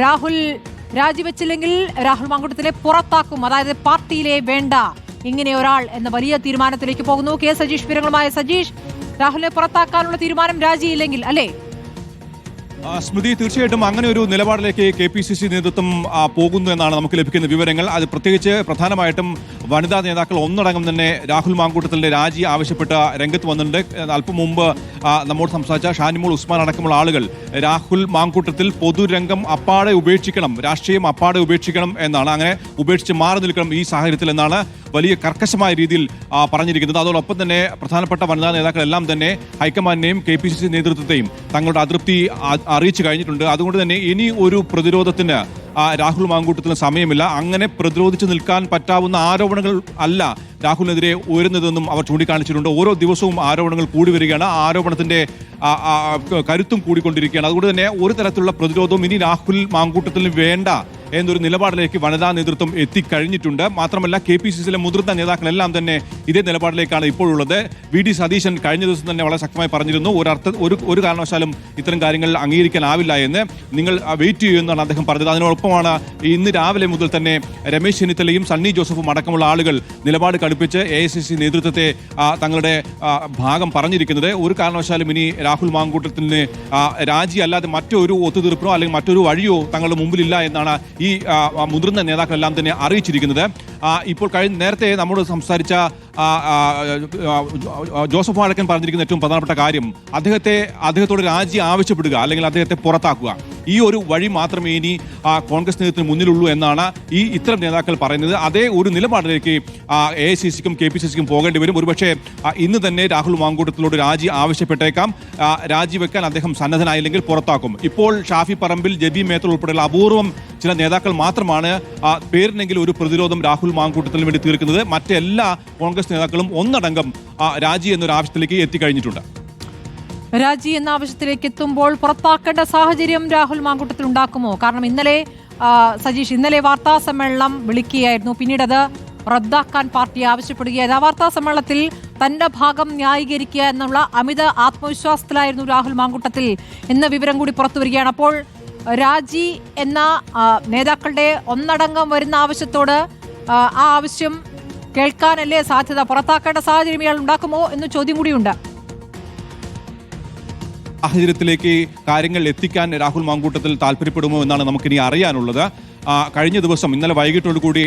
രാഹുൽ രാജിവെച്ചില്ലെങ്കിൽ രാഹുൽ മാങ്കുട്ടത്തിലെ പുറത്താക്കും. അതായത് പാർട്ടിയിലെ വേണ്ട ഇങ്ങനെ ഒരാൾ എന്ന വലിയ തീരുമാനത്തിലേക്ക് പോകുന്നു. കെ സജീഷ് വിവരങ്ങളുമായ സജീഷ്. രാഹുലിനെ പുറത്താക്കാനുള്ള തീരുമാനം രാജിയില്ലെങ്കിൽ അല്ലേ? സ്മൃതി തീർച്ചയായിട്ടും അങ്ങനെ ഒരു നിലപാടിലേക്ക് കെ പി സി സി നേതൃത്വം പോകുന്നു എന്നാണ് നമുക്ക് ലഭിക്കുന്ന വിവരങ്ങൾ. അത് പ്രത്യേകിച്ച് പ്രധാനമായിട്ടും വനിതാ നേതാക്കൾ ഒന്നടങ്കം തന്നെ രാഹുൽ മാങ്കൂട്ടത്തിന്റെ രാജി ആവശ്യപ്പെട്ട രംഗത്ത് വന്നിട്ടുണ്ട്. അല്പം മുമ്പ് നമ്മോട് സംസാരിച്ച ഷാനിമോൾ ഉസ്മാൻ അടക്കമുള്ള ആളുകൾ രാഹുൽ മാങ്കൂട്ടത്തിൽ പൊതുരംഗം അപ്പാടെ ഉപേക്ഷിക്കണം രാഷ്ട്രീയം അപ്പാടെ ഉപേക്ഷിക്കണം എന്നാണ്. അങ്ങനെ ഉപേക്ഷിച്ച് മാറി നിൽക്കണം ഈ സാഹചര്യത്തിൽ എന്നാണ് വലിയ കർക്കശമായ രീതിയിൽ പറഞ്ഞിരിക്കുന്നത്. അതോടൊപ്പം തന്നെ പ്രധാനപ്പെട്ട വനിതാ നേതാക്കളെല്ലാം തന്നെ ഹൈക്കമാൻഡിനെയും കെ പി സി സി നേതൃത്വത്തെയും തങ്ങളുടെ അതൃപ്തി അറിയിച്ചു കഴിഞ്ഞിട്ടുണ്ട്. അതുകൊണ്ട് തന്നെ ഇനി ഒരു പ്രതിരോധത്തിന് രാഹുൽ മാങ്കൂട്ടത്തിന് സമയമില്ല. അങ്ങനെ പ്രതിരോധിച്ച് നിൽക്കാൻ പറ്റാവുന്ന ആരോപണങ്ങൾ അല്ല രാഹുലിനെതിരെ ഉയരുന്നതെന്നും അവർ ചൂണ്ടിക്കാണിച്ചിട്ടുണ്ട്. ഓരോ ദിവസവും ആരോപണങ്ങൾ കൂടി വരികയാണ്. ആരോപണത്തിന്റെ കരുത്തും കൂടിക്കൊണ്ടിരിക്കുകയാണ്. അതുകൊണ്ട് തന്നെ ഒരു തരത്തിലുള്ള പ്രതിരോധവും ഇനി രാഹുൽ മാങ്കൂട്ടത്തിന് വേണ്ട. എന്നൊരു നിലപാടിലേക്ക് വനിതാ നേതൃത്വം എത്തിക്കഴിഞ്ഞിട്ടുണ്ട്. മാത്രമല്ല കെ പി സി സിയിലെ മുതിർന്ന നേതാക്കളെല്ലാം തന്നെ ഇതേ നിലപാടിലേക്കാണ് ഇപ്പോഴുള്ളത്. വി ഡി സതീശൻ കഴിഞ്ഞ ദിവസം തന്നെ വളരെ ശക്തമായി പറഞ്ഞിരുന്നു ഒരർത്ഥ ഒരു ഒരു കാരണവശാലും ഇത്തരം കാര്യങ്ങൾ അംഗീകരിക്കാനാവില്ല എന്ന്. നിങ്ങൾ വെയിറ്റ് ചെയ്യുമെന്നാണ് അദ്ദേഹം പറഞ്ഞത്. അതിനോടൊപ്പമാണ് ഇന്ന് രാവിലെ മുതൽ തന്നെ രമേശ് ചെന്നിത്തലയും സണ്ണി ജോസഫും അടക്കമുള്ള ആളുകൾ നിലപാട് കടുപ്പിച്ച് എ ഐ സി നേതൃത്വത്തെ തങ്ങളുടെ ഭാഗം പറഞ്ഞിരിക്കുന്നത്. ഒരു കാരണവശാലും ഇനി രാഹുൽ മാങ്കൂട്ടത്തിന് ആ, രാജി അല്ലാതെ മറ്റൊരു ഒത്തുതീർപ്പിനോ അല്ലെങ്കിൽ മറ്റൊരു വഴിയോ തങ്ങളുടെ മുമ്പിലില്ല എന്നാണ് ഈ മുതിർന്ന നേതാക്കളെല്ലാം തന്നെ അറിയിച്ചിരിക്കുന്നത്. ഇപ്പോൾ കഴിഞ്ഞ നേരത്തെ നമ്മോട് സംസാരിച്ച ജോസഫ് വാഴക്കൻ പറഞ്ഞിരിക്കുന്ന ഏറ്റവും പ്രധാനപ്പെട്ട കാര്യം അദ്ദേഹത്തെ അദ്ദേഹത്തോട് രാജി ആവശ്യപ്പെടുക അല്ലെങ്കിൽ അദ്ദേഹത്തെ പുറത്താക്കുക. ഈ ഒരു വഴി മാത്രമേ ഇനി കോൺഗ്രസ് നേതൃത്വത്തിന് മുന്നിലുള്ളൂ എന്നാണ് ഈ ഇത്തരം നേതാക്കൾ പറയുന്നത്. അതേ ഒരു നിലപാടിലേക്ക് എ ഐ സി സിക്കും കെ പി സി സിക്കും പോകേണ്ടി വരും. ഒരുപക്ഷെ ഇന്ന് തന്നെ രാഹുൽ മാങ്കൂട്ടത്തിലോട് രാജി ആവശ്യപ്പെട്ടേക്കാം. രാജിവെക്കാൻ അദ്ദേഹം സന്നദ്ധനായില്ലെങ്കിൽ പുറത്താക്കും. ഇപ്പോൾ ഷാഫി പറമ്പിൽ ജബി മേത്തൽ ഉൾപ്പെടെയുള്ള അപൂർവം ചില നേതാക്കൾ മാത്രമാണ് പേരിനെങ്കിലും ഒരു പ്രതിരോധം രാഹുൽ മാങ്കൂട്ടത്തിന് വേണ്ടി തീർക്കുന്നത്. മറ്റെല്ലാ കോൺഗ്രസ് നേതാക്കളും ഒന്നടങ്കം രാജി എന്നൊരു ആവശ്യത്തിലേക്ക് എത്തിക്കഴിഞ്ഞിട്ടുണ്ട്. രാജി എന്ന ആവശ്യത്തിലേക്ക് എത്തുമ്പോൾ പുറത്താക്കേണ്ട സാഹചര്യം രാഹുൽ മാങ്കൂട്ടത്തിൽ ഉണ്ടാക്കുമോ? കാരണം ഇന്നലെ സജീഷ് ഇന്നലെ വാർത്താ സമ്മേളനം വിളിക്കുകയായിരുന്നു. പിന്നീട് അത് റദ്ദാക്കാൻ പാർട്ടി ആവശ്യപ്പെടുകയായിരുന്നു. ആ വാർത്താ സമ്മേളനത്തിൽ തന്റെ ഭാഗം ന്യായീകരിക്കുക എന്നുള്ള അമിത ആത്മവിശ്വാസത്തിലായിരുന്നു രാഹുൽ മാങ്കൂട്ടത്തിൽ എന്ന വിവരം കൂടി പുറത്തു വരികയാണ്. അപ്പോൾ രാജി എന്ന നേതാക്കളുടെ ഒന്നടങ്കം വരുന്ന ആവശ്യത്തോട് ആ ആവശ്യം കേൾക്കാനല്ലേ സാധ്യത? പുറത്താക്കേണ്ട സാഹചര്യം ഇയാൾ ഉണ്ടാക്കുമോ എന്ന ചോദ്യം കൂടിയുണ്ട്. സാഹചര്യത്തിലേക്ക് കാര്യങ്ങൾ എത്തിക്കാൻ രാഹുൽ മാങ്കൂട്ടത്തിൽ താല്പര്യപ്പെടുമോ എന്നാണ് നമുക്കിനി അറിയാനുള്ളത്. കഴിഞ്ഞ ദിവസം ഇന്നലെ വൈകിട്ടോടുകൂടി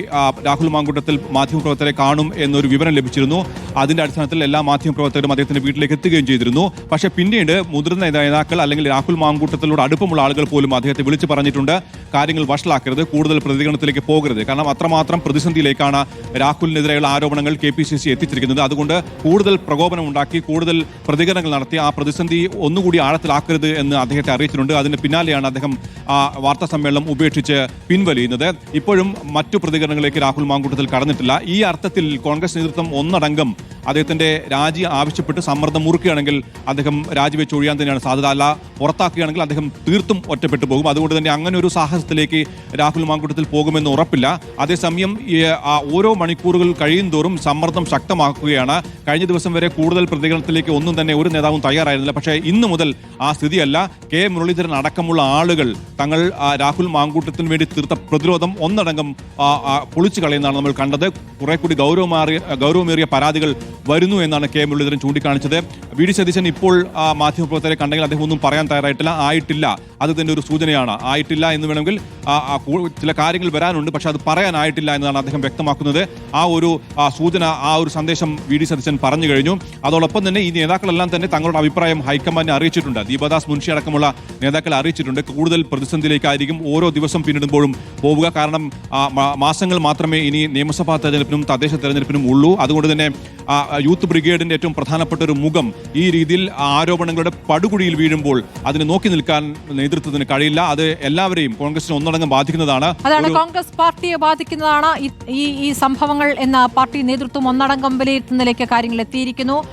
രാഹുൽ മാങ്കൂട്ടത്തിൽ മാധ്യമപ്രവർത്തകരെ കാണും എന്നൊരു വിവരം ലഭിച്ചിരുന്നു. അതിന്റെ അടിസ്ഥാനത്തിൽ എല്ലാ മാധ്യമപ്രവർത്തകരും അദ്ദേഹത്തിന്റെ വീട്ടിലേക്ക് എത്തുകയും ചെയ്തിരുന്നു. പക്ഷേ പിന്നീട് മുതിർന്ന നേതാക്കൾ അല്ലെങ്കിൽ രാഹുൽ മാങ്കൂട്ടത്തിലൂടെ അടുപ്പമുള്ള ആളുകൾ പോലും അദ്ദേഹത്തെ വിളിച്ചു പറഞ്ഞിട്ടുണ്ട്. കാര്യങ്ങൾ വഷളാക്കരുത് കൂടുതൽ പ്രതികരണത്തിലേക്ക് പോകരുത്. കാരണം അത്രമാത്രം പ്രതിസന്ധിയിലേക്കാണ് രാഹുലിനെതിരെയുള്ള ആരോപണങ്ങൾ കെ പി സി സി എത്തിച്ചിരിക്കുന്നത്. അതുകൊണ്ട് കൂടുതൽ പ്രകോപനം ഉണ്ടാക്കി കൂടുതൽ പ്രതികരണങ്ങൾ നടത്തി ആ പ്രതിസന്ധി ഒന്നുകൂടി ആഴത്തിലാക്കരുത് എന്ന് അദ്ദേഹത്തെ അറിയിച്ചിട്ടുണ്ട്. അതിന് പിന്നാലെയാണ് അദ്ദേഹം ആ വാർത്താ സമ്മേളനം ഉപേക്ഷിച്ച് പിൻവലിയുന്നത്. ഇപ്പോഴും മറ്റു പ്രതികരണങ്ങളിലേക്ക് രാഹുൽ മാങ്കൂട്ടത്തിൽ കടന്നിട്ടില്ല. ഈ അർത്ഥത്തിൽ കോൺഗ്രസ് നേതൃത്വം ഒന്നടങ്കം അദ്ദേഹത്തിന്റെ രാജി ആവശ്യപ്പെട്ട് സമ്മർദ്ദം മുറുക്കുകയാണെങ്കിൽ അദ്ദേഹം രാജിവെച്ച് ഒഴിയാൻ തന്നെയാണ് സാധ്യത. അല്ല പുറത്താക്കുകയാണെങ്കിൽ അദ്ദേഹം തീർത്തും ഒറ്റപ്പെട്ടു പോകും. അതുകൊണ്ട് തന്നെ അങ്ങനെ ഒരു സാഹസത്തിലേക്ക് രാഹുൽ മാങ്കൂട്ടത്തിൽ പോകുമെന്ന് ഉറപ്പില്ല. അതേസമയം ഓരോ മണിക്കൂറുകൾ കഴിയും തോറും സമ്മർദ്ദം ശക്തമാക്കുകയാണ്. കഴിഞ്ഞ ദിവസം വരെ കൂടുതൽ പ്രതികരണത്തിലേക്ക് ഒന്നും തന്നെ ഒരു നേതാവും തയ്യാറായിരുന്നില്ല. പക്ഷേ ഇന്ന് മുതൽ ആ സ്ഥിതിയല്ല. കെ. മുരളീധരൻ അടക്കമുള്ള ആളുകൾ തങ്ങൾ രാഹുൽ മാങ്കൂട്ടത്തിന് വേണ്ടി തീർത്ത പ്രതിരോധം ഒന്നടങ്കം പൊളിച്ചു കളയുന്നതാണ് നമ്മൾ കണ്ടത്. കുറെ കൂടി ഗൗരവമാറിയ ഗൗരവമേറിയ പരാതികൾ വരുന്നു എന്നാണ് കെ മുരളീധരൻ ചൂണ്ടിക്കാണിച്ചത്. വി ഡി സതീശൻ ഇപ്പോൾ മാധ്യമപ്രവർത്തകരെ കണ്ടെങ്കിൽ അദ്ദേഹം ഒന്നും പറയാൻ തയ്യാറായിട്ടില്ല ആയിട്ടില്ല. അത് തന്നെ ഒരു സൂചനയാണ്. ആയിട്ടില്ല എന്ന് വേണമെങ്കിൽ ചില കാര്യങ്ങൾ വരാനുണ്ട് പക്ഷെ അത് പറയാനായിട്ടില്ല എന്നതാണ് അദ്ദേഹം വ്യക്തമാക്കുന്നത്. ആ ഒരു സൂചന ആ ഒരു സന്ദേശം വി ഡി സതീശൻ പറഞ്ഞു കഴിഞ്ഞു. അതോടൊപ്പം തന്നെ ഈ നേതാക്കളെല്ലാം തന്നെ തങ്ങളുടെ അഭിപ്രായം ഹൈക്കമാൻഡിനെ അറിയിച്ചിട്ടുണ്ട്. ദീപദാസ് മുൻഷി അടക്കമുള്ള നേതാക്കളെ അറിയിച്ചിട്ടുണ്ട്. കൂടുതൽ പ്രതിസന്ധിയിലേക്കായിരിക്കും ഓരോ ദിവസം പിന്നിടുമ്പോഴും പോവുക. കാരണം മാസങ്ങൾ മാത്രമേ ഇനി നിയമസഭാ തെരഞ്ഞെടുപ്പിനും തദ്ദേശ തെരഞ്ഞെടുപ്പിനും ഉള്ളൂ. അതുകൊണ്ട് തന്നെ യൂത്ത് ബ്രിഗേഡിന്റെ ഏറ്റവും പ്രധാനപ്പെട്ട ഒരു മുഖം ഈ രീതിയിൽ ആരോപണങ്ങളുടെ പടുകുഴിയിൽ വീഴുമ്പോൾ അതിനെ നോക്കി നിൽക്കാൻ നേതൃത്വത്തിന് കഴിയില്ല. അത് എല്ലാവരെയും കോൺഗ്രസിനെ ഒന്നടങ്കം ബാധിക്കുന്നതാണ്. അതാണ് കോൺഗ്രസ് പാർട്ടിയെ ബാധിക്കുന്നതാണ് ഈ- ഈ ഈ സംഭവങ്ങൾ എന്ന പാർട്ടി നേതൃത്വം ഒന്നടങ്കം വിലയിരുത്തുന്നതിലേക്ക് കാര്യങ്ങൾ എത്തിയിരിക്കുന്നു.